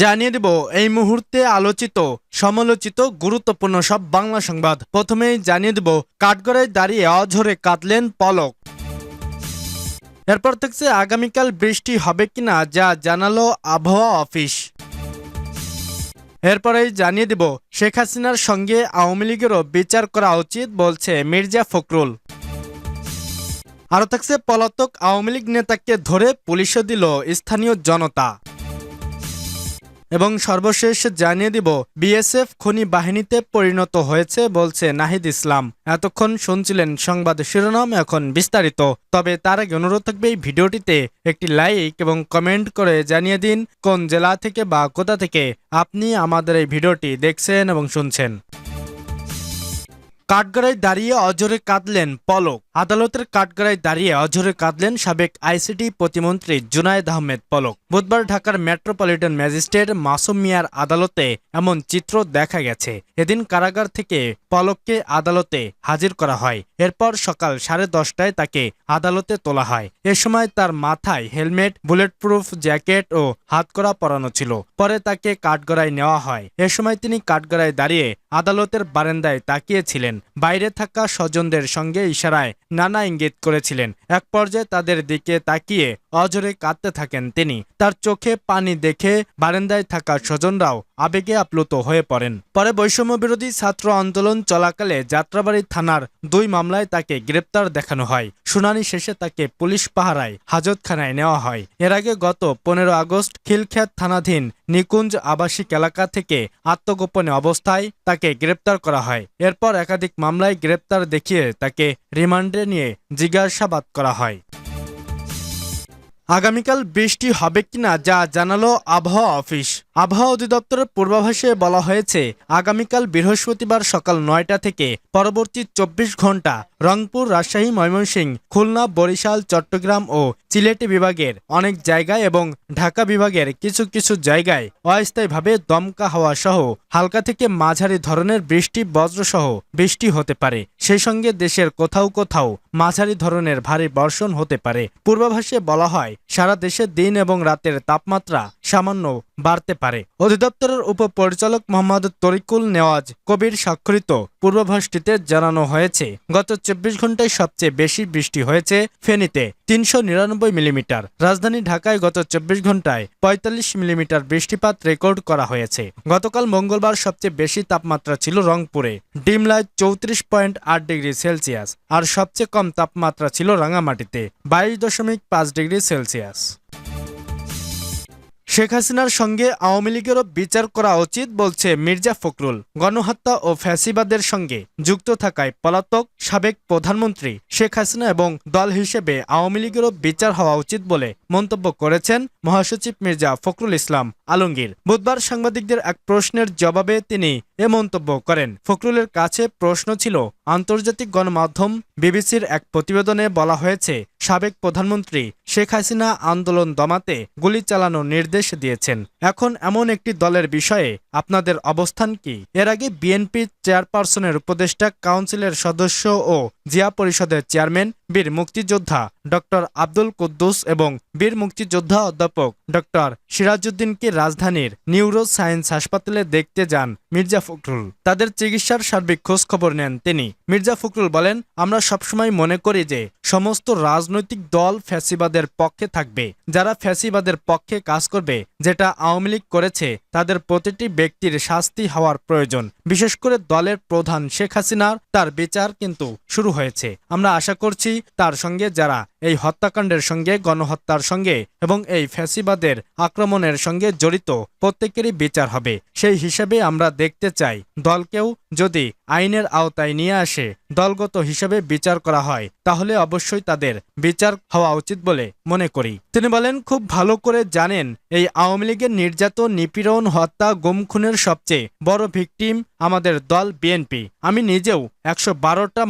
জানিয়ে দেব, এই মুহূর্তে আলোচিত, সমালোচিত, গুরুত্বপূর্ণ সব বাংলা সংবাদ। প্রথমেই জানিয়ে দেব, কাঠগড়ায় দাঁড়িয়ে অঝরে কাঁদলেন পলক। এরপর থাকছে আগামীকাল বৃষ্টি হবে কিনা যা জানালো আবহাওয়া অফিস। এরপরেই জানিয়ে দেব, শেখ হাসিনার সঙ্গে আওয়ামী লীগেরও বিচার করা উচিত বলছে মির্জা ফখরুল। আরও থাকছে, পলাতক আওয়ামী লীগ নেতাকে ধরে পুলিশও দিল স্থানীয় জনতা। এবং সর্বশেষ জানিয়ে দিব, বিএসএফ খনি বাহিনীতে পরিণত হয়েছে বলছে নাহিদ ইসলাম। এতক্ষণ শুনছিলেন সংবাদ শিরোনাম, এখন বিস্তারিত। তবে তার আগে অনুরোধ থাকবে এই ভিডিওটিতে একটি লাইক এবং কমেন্ট করে জানিয়ে দিন কোন জেলা থেকে বা কোথা থেকে আপনি আমাদের এই ভিডিওটি দেখছেন এবং শুনছেন। কাঠগড়ায় দাঁড়িয়ে অজরে কাঁদলেন পলক। আদালতের কাঠগড়ায় দাঁড়িয়ে অজরে কাঁদলেন সাবেক আইসিটি প্রতিমন্ত্রী জুনায়েদ আহমেদ পলক। বুধবার ঢাকার মেট্রোপলিটন ম্যাজিস্ট্রেট মাসুম মিয়ার আদালতে এমন চিত্র দেখা গেছে। এদিন কারাগার থেকে পলককে আদালতে হাজির করা হয়। এরপর সকাল সাড়ে দশটায় তাকে আদালতে তোলা হয়। এ সময় তার মাথায় হেলমেট বুলেট প্রুফ জ্যাকেট ও হাতকড়া পরানো ছিল। পরে তাকে কাঠগড়ায় নেওয়া হয়। এ সময় তিনি কাঠগড়ায় দাঁড়িয়ে আদালতের বারান্দায় তাকিয়েছিলেন। বাইরে থাকা স্বজনদের সঙ্গে ইশারায় নানা ইঙ্গিত করেছিলেন। এক পর্যায়ে তাদের দিকে তাকিয়ে অজরে কাঁদতে থাকেন তিনি। তার চোখে পানি দেখে বারান্দায় থাকা স্বজনরাও আবেগে আপ্লুত হয়ে পড়েন। পরে বৈষম্য বিরোধী ছাত্র আন্দোলন চলাকালে যাত্রাবাড়ি থানার দুই মামলায় তাকে গ্রেপ্তার দেখানো হয়। শুনানি শেষে তাকে পুলিশ পাহারায় হাজতখানায় নেওয়া হয়। এর আগে গত পনেরো আগস্ট খিলখ্যাত থানাধীন নিকুঞ্জ আবাসিক এলাকা থেকে আত্মগোপনে অবস্থায় তাকে গ্রেপ্তার করা হয়। এরপর একাধিক মামলায় গ্রেপ্তার দেখিয়ে তাকে রিমান্ডে নিয়ে জিজ্ঞাসাবাদ করা হয়। আগামীকাল বৃষ্টি হবে কিনা যা জানালো আবহাওয়া অফিস। আবহাওয়া অধিদপ্তরের পূর্বাভাসে বলা হয়েছে, আগামীকাল বৃহস্পতিবার সকাল নয়টা থেকে পরবর্তী চব্বিশ ঘণ্টা রংপুর, রাজশাহী, ময়মনসিংহ, খুলনা, বরিশাল, চট্টগ্রাম ও সিলেট বিভাগের অনেক জায়গায় এবং ঢাকা বিভাগের কিছু কিছু জায়গায় অস্থায়ীভাবে দমকা হাওয়া সহ হালকা থেকে মাঝারি ধরনের বৃষ্টি, বজ্রসহ বৃষ্টি হতে পারে। সেই সঙ্গে দেশের কোথাও কোথাও মাঝারি ধরনের ভারী বর্ষণ হতে পারে। পূর্বাভাসে বলা হয়, সারা দেশে দিন এবং রাতের তাপমাত্রা সামান্য বাড়তে পারে। অধিদপ্তরের উপপরিচালক মোহাম্মদ তরিকুল নেওয়াজ কবির স্বাক্ষরিত পূর্বাভাসটিতে জানানো হয়েছে, গত চব্বিশ ঘন্টায় সবচেয়ে বেশি বৃষ্টি হয়েছে ফেনীতে তিনশো নিরানব্বই মিলিমিটার, রাজধানী ঢাকায় গত চব্বিশ ঘন্টায় পঁয়তাল্লিশ মিলিমিটার বৃষ্টিপাত রেকর্ড করা হয়েছে। গতকাল মঙ্গলবার সবচেয়ে বেশি তাপমাত্রা ছিল রংপুরে, ডিমলায় চৌত্রিশ পয়েন্ট আট ডিগ্রি সেলসিয়াস, আর সবচেয়ে কম তাপমাত্রা ছিল রাঙামাটিতে, বাইশ দশমিক পাঁচ ডিগ্রি সেলসিয়াস। শেখ হাসিনার সঙ্গে আওয়ামী লীগেরও বিচার করা উচিত বলছে মির্জা ফখরুল। গণহত্যা ও ফ্যাসিবাদের সঙ্গে যুক্ত থাকায় পলাতক সাবেক প্রধানমন্ত্রী শেখ হাসিনা এবং দল হিসেবে আওয়ামী লীগেরও বিচার হওয়া উচিত বলে মন্তব্য করেছেন মহাসচিব মির্জা ফখরুল ইসলাম আলমগীর। বুধবার সাংবাদিকদের এক প্রশ্নের জবাবে তিনি এ মন্তব্য করেন। ফখরুলের কাছে প্রশ্ন ছিল, আন্তর্জাতিক গণমাধ্যম বিবিসির এক প্রতিবেদনে বলা হয়েছে সাবেক প্রধানমন্ত্রী শেখ হাসিনা আন্দোলন দমাতে গুলি চালানোর নির্দেশ দিয়েছেন। এখন এমন একটি দলের বিষয়ে আপনাদের অবস্থান কি? এর আগে বিএনপি চেয়ারপারসনের উপদেষ্টা, কাউন্সিলের সদস্য ও জিয়া পরিষদের চেয়ারম্যান, বীর মুক্তিযোদ্ধা ডক্টর আব্দুল কুদ্দুস এবং বীর মুক্তিযোদ্ধা অধ্যাপক ডক্টর সিরাজউদ্দিনকে রাজধানীর নিউরো সায়েন্স হাসপাতালে দেখতে যান মির্জা ফখরুল। তাদের চিকিৎসার সার্বিক খোঁজ খবর নেন তিনি। মির্জা ফখরুল বলেন, আমরা সবসময় মনে করি যে সমস্ত রাজনৈতিক দল ফ্যাসিবাদের পক্ষে থাকবে। যারা ফ্যাসিবাদের পক্ষে কাজ করবে, যেটা আওয়ামী লীগ করেছে, তাদের প্রতিটি ব্যক্তির শাস্তি হওয়ার প্রয়োজন। বিশেষ করে দলের প্রধান শেখ হাসিনার, তার বিচার কিন্তু শুরু হয়েছে। আমরা আশা করছি তার সঙ্গে যারা এই হত্যাকাণ্ডের সঙ্গে, গণহত্যার সঙ্গে এবং এই ফ্যাসিবাদের আক্রমণের সঙ্গে জড়িত প্রত্যেকেরই বিচার হবে। সেই হিসেবে আমরা দেখতে চাই দলকেও যদি আইনের আওতায় নিয়ে আসে দলগত হিসেবে বিচার করা হয়, তাহলে অবশ্যই তাদের বিচার হওয়া উচিত বলে মনে করি। তিনি বলেন, খুব ভালো করে জানেন, এই আওয়ামী লীগের নির্যাতন, নিপীড়ন, হত্যা গুম খুনের সবচেয়ে বড় ভিকটিম আমাদের দল বিএনপি। আমি নিজেও একশো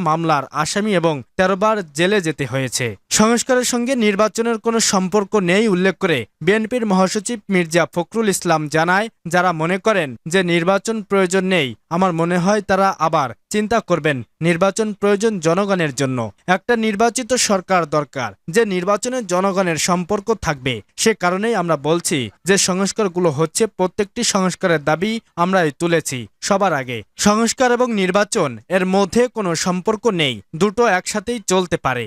মামলার আসামি এবং তেরো বার জেলে যেতে হয়েছে। সংস্কারের সঙ্গে নির্বাচনের কোনো সম্পর্ক নেই উল্লেখ করে বিএনপির মহাসচিব মির্জা ফখরুল ইসলাম জানায়, যারা মনে করেন যে নির্বাচন প্রয়োজন নেই, আমার মনে হয় হয় তারা আবার চিন্তা করবেন নির্বাচন প্রয়োজন জনগণের জন্য। একটা নির্বাচিত সরকার দরকার। যে নির্বাচনে জনগণের সম্পর্ক থাকবে, সে কারণেই আমরা বলছি যে সংস্কারগুলো হচ্ছে প্রত্যেকটি সংস্কারের দাবি আমরাই তুলেছি সবার আগে। সংস্কার এবং নির্বাচন এর মধ্যে কোনো সম্পর্ক নেই, দুটো একসাথেই চলতে পারে।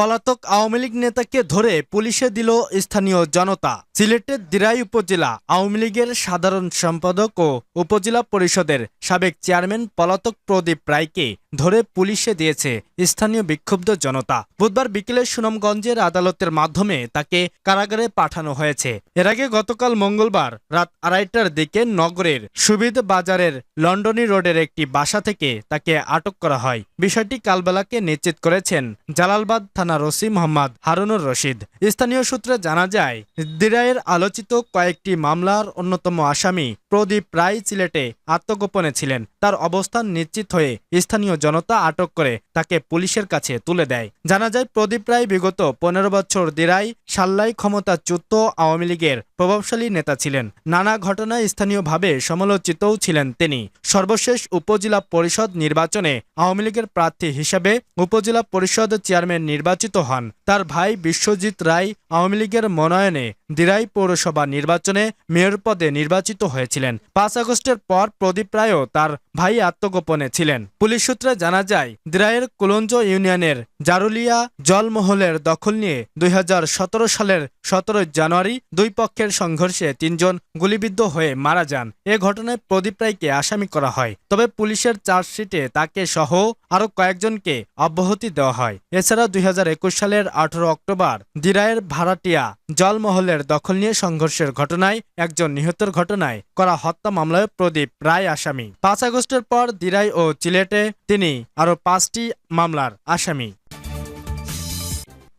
পলাতক আওয়ামী লীগ নেতাকে ধরে পুলিশে দিল স্থানীয় জনতা। সিলেটের দিরাই উপজেলা আওয়ামী লীগের সাধারণ সম্পাদক ও উপজেলা পরিষদের সাবেক চেয়ারম্যান পলাতক প্রদীপ রায়কে ধরে পুলিশে দিয়েছে স্থানীয় বিক্ষুব্ধ জনতা। বুধবার বিকেলে সুনামগঞ্জের আদালতের মাধ্যমে তাকে কারাগারে পাঠানো হয়েছে। এর আগে গতকাল মঙ্গলবার রাত আড়াইটার দিকে নগরের সুবিধ বাজারের লন্ডনী রোডের একটি বাসা থেকে তাকে আটক করা হয়। বিষয়টি কালবেলাকে নিশ্চিত করেছেন জালালবাদ থানার ওসি মোহাম্মদ হারুনুর রশিদ। স্থানীয় সূত্রে জানা যায় দিরায়ের আলোচিত কয়েকটি মামলার অন্যতম আসামি প্রদীপ রায় সিলেটে আত্মগোপনে ছিলেন। তার অবস্থান নিশ্চিত হয়ে স্থানীয় জনতা আটক করে তাকে পুলিশের কাছে তুলে দেয়। জানা যায়, প্রদীপ রায় বিগত পনেরো বছর দিরাই সাল্লাই ক্ষমতাচ্যুত আওয়ামী লীগের প্রভাবশালী নেতা ছিলেন। নানা ঘটনায় স্থানীয়ভাবে সমালোচিতও ছিলেন তিনি। সর্বশেষ উপজেলা পরিষদ নির্বাচনে আওয়ামী লীগের প্রার্থী হিসেবে উপজেলা পরিষদ চেয়ারম্যান নির্বাচিত হন। তার ভাই বিশ্বজিৎ রায় আওয়ামী লীগের মনোনয়নে দিরাই পৌরসভা নির্বাচনে মেয়র পদে নির্বাচিত হয়েছিলেন। পাঁচ আগস্টের পর প্রদীপ রায়ও তার ভাই আত্মগোপনে ছিলেন। পুলিশ সূত্রে জানা যায় দ্রায়ের কুলঞ্জ ইউনিয়নের জারুলিয়া জলমহলের দখল নিয়ে দুই হাজার সতেরো সালের সতেরোই জানুয়ারি দুই পক্ষের সংঘর্ষে তিনজন গুলিবিদ্ধ হয়ে মারা যান। এ ঘটনায় প্রদীপ রায়কে আসামি করা হয়। তবে পুলিশের চার্জশিটে তাকে সহ আরও কয়েকজনকে অব্যাহতি দেওয়া হয়। এছাড়া দুই হাজার একুশ সালের আঠারো অক্টোবর দিরাইয়ের ভাড়াটিয়া জলমহলের দখল নিয়ে সংঘর্ষের ঘটনায় একজন নিহতের ঘটনায় করা হত্যা মামলায় প্রদীপ রায় আসামি। পাঁচ আগস্টের পর দিরাই ও চিলেটে তিনি আরও পাঁচটি মামলার আসামি।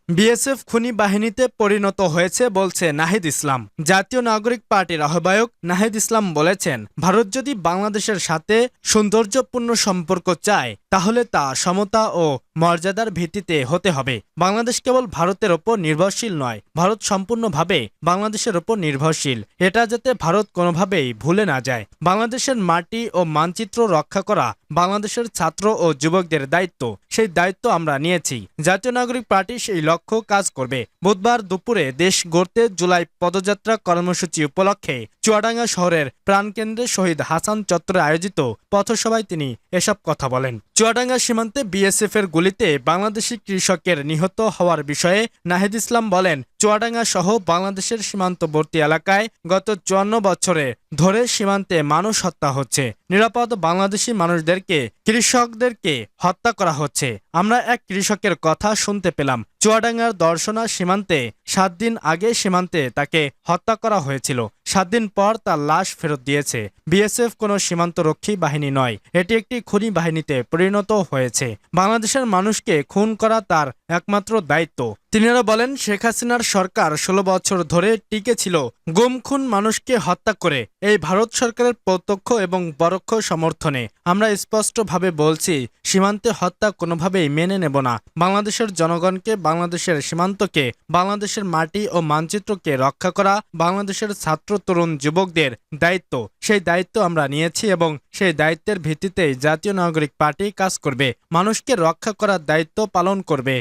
বিএসএফ খুনি বাহিনীতে পরিণত হয়েছে বলছে নাহিদ ইসলাম। জাতীয় নাগরিক পার্টির আহ্বায়ক নাহিদ ইসলাম বলেছেন, ভারত যদি বাংলাদেশের সাথে সৌন্দর্যপূর্ণ সম্পর্ক চায় তাহলে তা সমতা ও মর্যাদার ভিত্তিতে হতে হবে। বাংলাদেশ কেবল ভারতের ওপর নির্ভরশীল নয়, ভারত সম্পূর্ণভাবে বাংলাদেশের ওপর নির্ভরশীল। এটা যাতে ভারত কোনোভাবেই ভুলে না যায়। বাংলাদেশের মাটি ও মানচিত্র রক্ষা করা বাংলাদেশের ছাত্র ও যুবকদের দায়িত্ব। সেই দায়িত্ব আমরা নিয়েছি। জাতীয় নাগরিক পার্টি সেই লক্ষ্য কাজ করবে। বুধবার দুপুরে দেশ গড়তে জুলাই পদযাত্রা কর্মসূচি উপলক্ষে চুয়াডাঙ্গা শহরের প্রাণকেন্দ্রে শহীদ হাসান চত্বরে আয়োজিত পথসভায় তিনি এসব কথা বলেন। চুয়াডাঙ্গা সীমান্তে বিএসএফ এর গুলিতে বাংলাদেশি কৃষকের নিহত হওয়ার বিষয়ে নাহিদ ইসলাম বলেন চুয়াডাঙ্গা সহ বাংলাদেশের সীমান্তবর্তী এলাকায় গত চুয়ান্ন বছরে ধরে সীমান্তে মানুষ হত্যা হচ্ছে। নিরাপদ বাংলাদেশি মানুষদেরকে, কৃষকদেরকে হত্যা করা হচ্ছে। আমরা এক কৃষকের কথা শুনতে পেলাম। চুয়াডাঙ্গার দর্শনা সীমান্তে সাত দিন আগে সীমান্তে তাকে হত্যা করা হয়েছিল। সাত দিন পর তার লাশ ফেরত দিয়েছে। বিএসএফ কোনো সীমান্তরক্ষী বাহিনী নয়। এটি একটি খুনি বাহিনীতে পরিণত হয়েছে। বাংলাদেশের মানুষকে খুন করা তার একমাত্র দায়িত্ব। তিনি আরও বলেন, শেখ হাসিনার সরকার ষোলো বছর ধরে টিকে ছিল গুম খুন মানুষকে হত্যা করে। এই ভারত সরকারের প্রত্যক্ষ এবং পরোক্ষ সমর্থনে আমরা স্পষ্টভাবে বলছি, সীমান্তে হত্যা কোনোভাবেই মেনে নেব না। বাংলাদেশের জনগণকে, বাংলাদেশের সীমান্তকে, বাংলাদেশের মাটি ও মানচিত্রকে রক্ষা করা, বাংলাদেশের ছাত্র, তরুণ, যুবকদের দায়িত্ব। সেই দায়িত্ব আমরা নিয়েছি এবং সেই দায়িত্বের ভিত্তিতেই জাতীয় নাগরিক পার্টি কাজ করবে। মানুষকে রক্ষা করার দায়িত্ব পালন করবে।